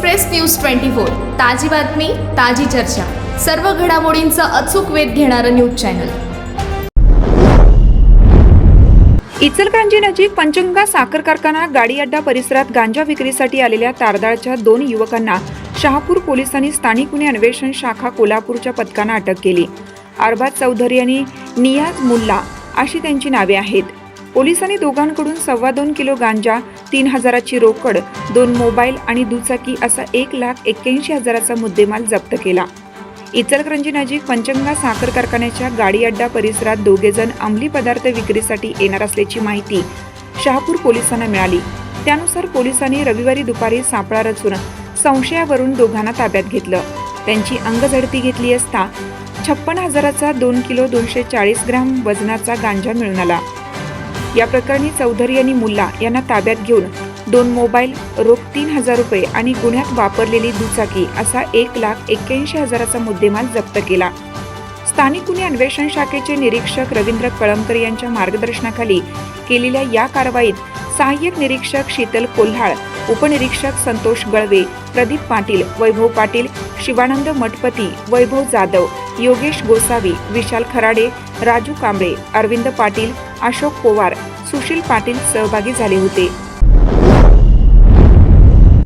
Express news twenty four ताजी बातमी ताजी चर्चा. सर्व घडामोडींचा अचूक वेध घेणारं न्यूज चॅनल. इचलकरंजी नजीक पंचगंगा साखर कारखाना गाडी अड्डा परिसरात गांजा विक्रीसाठी आलेल्या तारदाळच्या दोन युवकांना शहापूर पोलिसांनी स्थानिक गुन्हे अन्वेषण शाखा कोल्हापूरच्या पथकानं अटक केली. अरबाज चौधरी आणि नियाज मुल्ला अशी त्यांची नावे आहेत. पोलिसांनी दोघांकडून सव्वा दोन किलो गांजा तीन हजाराची रोकड दोन मोबाईल आणि दुचाकी असा एक लाख एक्क्याऐंशी हजाराचा मुद्देमाल जप्त केला. इचलकरंजी नजीक पंचगंगा साखर कारखान्याच्या गाडी अड्डा परिसरात दोघेजण अंमली पदार्थ विक्रीसाठी येणार असल्याची माहिती शहापूर पोलिसांना मिळाली. त्यानुसार पोलिसांनी रविवारी दुपारी सापळा रचून संशयावरून दोघांना ताब्यात घेतलं. त्यांची अंगझडती घेतली असता छप्पन हजाराचा दोन किलो दोनशे चाळीस ग्रॅम वजनाचा गांजा मिळून आला. या प्रकरणी चौधरी आणि मुल्ला यांना ताब्यात घेऊन दोन मोबाईल रोख तीन हजार रुपये आणि गुन्ह्यात वापरलेली दुचाकी असा एक लाख एक्क्याऐंशी हजाराचा मुद्देमाल जप्त केला. स्थानिक गुन्हे अन्वेषण शाखेचे निरीक्षक रवींद्र कळमकर यांच्या मार्गदर्शनाखाली केलेल्या या कारवाईत सहाय्यक निरीक्षक शीतल कोल्हाळ उपनिरीक्षक संतोष गळवे प्रदीप पाटील वैभव पाटील शिवानंद मठपती वैभव जाधव योगेश गोसावी विशाल खराडे राजू कांबळे अरविंद पाटील अशोक पोवार सुशील पाटील सहभागी झाले होते.